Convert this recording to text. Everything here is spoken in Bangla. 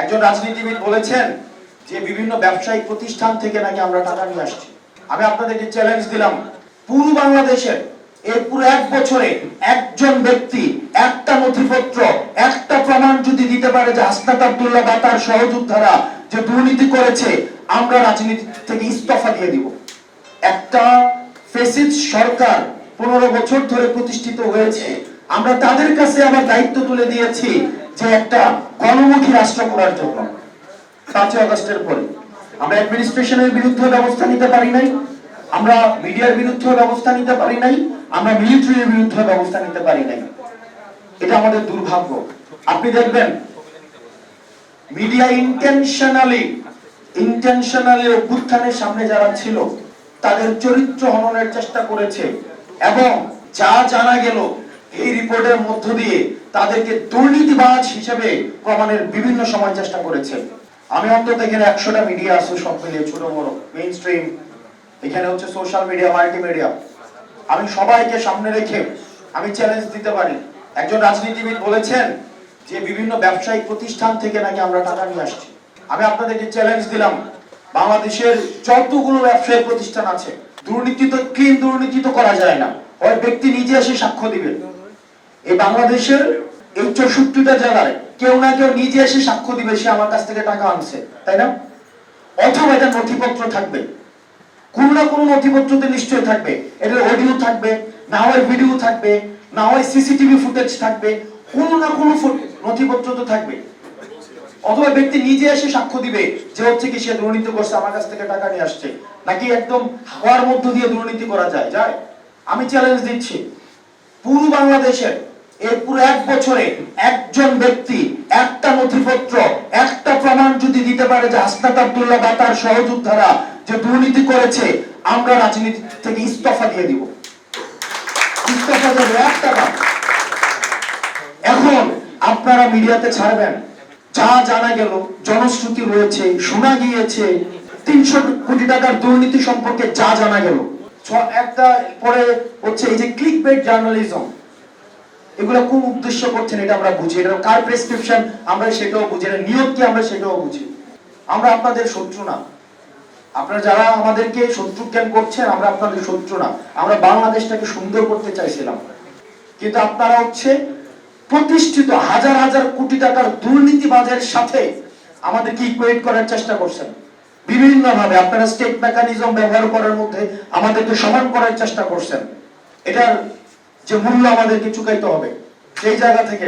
একজন রাজনীতিবিদ বলেছেন যে বিভিন্ন ব্যবসায়িক প্রতিষ্ঠান থেকে নাকি আমরা টাকা নিয়ে আসছি। আমি আপনাদেরকে চ্যালেঞ্জ দিলাম। পুরো বাংলাদেশের এই পুরো এক বছরে একজন ব্যক্তি একটা নথিপত্র, একটা প্রমাণ যদি দিতে পারে যে হাসনাত আব্দুল্লাহ বা তার সহযোদ্ধারা যে দুর্নীতি করেছে, আমরা রাজনীতি থেকে ইস্তফা দিয়ে দিব। একটা ফেসিস সরকার পনেরো বছর ধরে প্রতিষ্ঠিত হয়েছে। আমরা তাদের কাছে আবার দায়িত্ব তুলে দিয়েছি যে একটা গণমুখী রাষ্ট্র করার জন্য। পাঁচই আগস্টের পরে। আমরা অ্যাডমিনিস্ট্রেশনের বিরুদ্ধে ব্যবস্থা নিতে পারি নাই। আমরা মিডিয়ার বিরুদ্ধে ব্যবস্থা নিতে পারি নাই। আমরা মিলিটারির বিরুদ্ধে ব্যবস্থা নিতে পারি নাই। এটা আমাদের দুর্ভাগ্য। আপনি দেখবেন মিডিয়া ইন্টেনশনালি ইন্টেনশনালি অভ্যুত্থানের সামনে যারা ছিল, তাদের চরিত্র হননের চেষ্টা করেছে। এবং যা জানা গেল এই রিপোর্টের মধ্য দিয়ে তাদেরকে দুর্নীতিবাজ হিসেবে প্রমাণের বিভিন্ন সময় চেষ্টা করেছে। আমি অন্তত এখানে একশোটা মিডিয়া আছে সব মিলিয়ে, ছোট বড় মেইন স্ট্রিম এখানে হচ্ছে সোশ্যাল মিডিয়া মাল্টিমিডিয়া আমি সবাইকে সামনে রেখে আমি চ্যালেঞ্জ দিতে পারি। একজন রাজনীতিবিদ বলেছেন যে বিভিন্ন ব্যবসায়িক প্রতিষ্ঠান থেকে নাকি আমরা টাকা নিয়ে আসছি। আমি আপনাদেরকে চ্যালেঞ্জ দিলাম, বাংলাদেশের যতগুলো ব্যবসায়িক প্রতিষ্ঠান আছে, দুর্নীতি তো, ক্লিন দুর্নীতি তো করা যায় না। ওই ব্যক্তি নিজে এসে সাক্ষ্য দিবেন এই বাংলাদেশের এই চৌষট্টিটা জেলায় কেউ না কেউ নিজে এসে সাক্ষ্য দিবে সে আমার কাছ থেকে টাকা আনছে, তাই না? অথবা এটা নথিপত্র থাকবে। কোন না কোনো নথিপত্রতে নিশ্চয়ই থাকবে। এটার অডিও থাকবে, না হয় ভিডিও থাকবে, না হয় সিসিটিভি ফুটেজ থাকবে, কোন না কোনো নথিপত্র তো থাকবে। অথবা ব্যক্তি নিজে এসে সাক্ষ্য দিবে যে হচ্ছে কি সে দুর্নীতি করছে, আমার কাছ থেকে টাকা নিয়ে আসছে, নাকি একদম হাওয়ার মধ্য দিয়ে দুর্নীতি করা যায় যায়? আমি চ্যালেঞ্জ দিচ্ছি। পুরো বাংলাদেশের এই পুরো এক বছরে একজন ব্যক্তি একটা নথিপত্র, একটা প্রমাণ যদি দিতে পারে যে হাসনাত আব্দুল্লাহ বা তার সহযোদ্ধারা যে দুর্নীতি করেছে, আমরা রাজনীতি থেকে ইস্তফা দিয়ে দিব। ইস্তফা দেবো একটা। এখন আপনারা মিডিয়াতে ছাড়বেন। যা জানা গেল, জনশ্রুতি রয়েছে, শোনা গিয়েছে, তিনশো কোটি টাকার দুর্নীতি সম্পর্কে যা জানা গেল। একটা পরে হচ্ছে এই যে ক্লিক বেট জার্নালিজম এগুলো কোন উদ্দেশ্য করছেন এটা আমরা বুঝি, এটা কার প্রেসক্রিপশন আমরা সেটাও বুঝি, এটা নিয়োগ কি আমরা সেটাও বুঝি। আমরা আপনাদের শত্রু না। আপনারা যারা আমাদেরকে শত্রু জ্ঞান করছেন, আমরা আপনাদের শত্রু না। আমরা বাংলাদেশটাকে সুন্দর করতে চাইছিলাম। কিন্তু আপনারা হচ্ছে প্রতিষ্ঠিত হাজার হাজার কোটি টাকার দুর্নীতিবাজের সাথে আমাদেরকে ইকুয়েট করার চেষ্টা করছেন। বিভিন্ন ভাবে আপনারা স্টেট মেকানিজম ব্যবহার করার মধ্যে আমাদেরকে সমান করার চেষ্টা করছেন। এটার যে মূল্য আমাদেরকে চুকাইতে হবে সেই জায়গা থেকে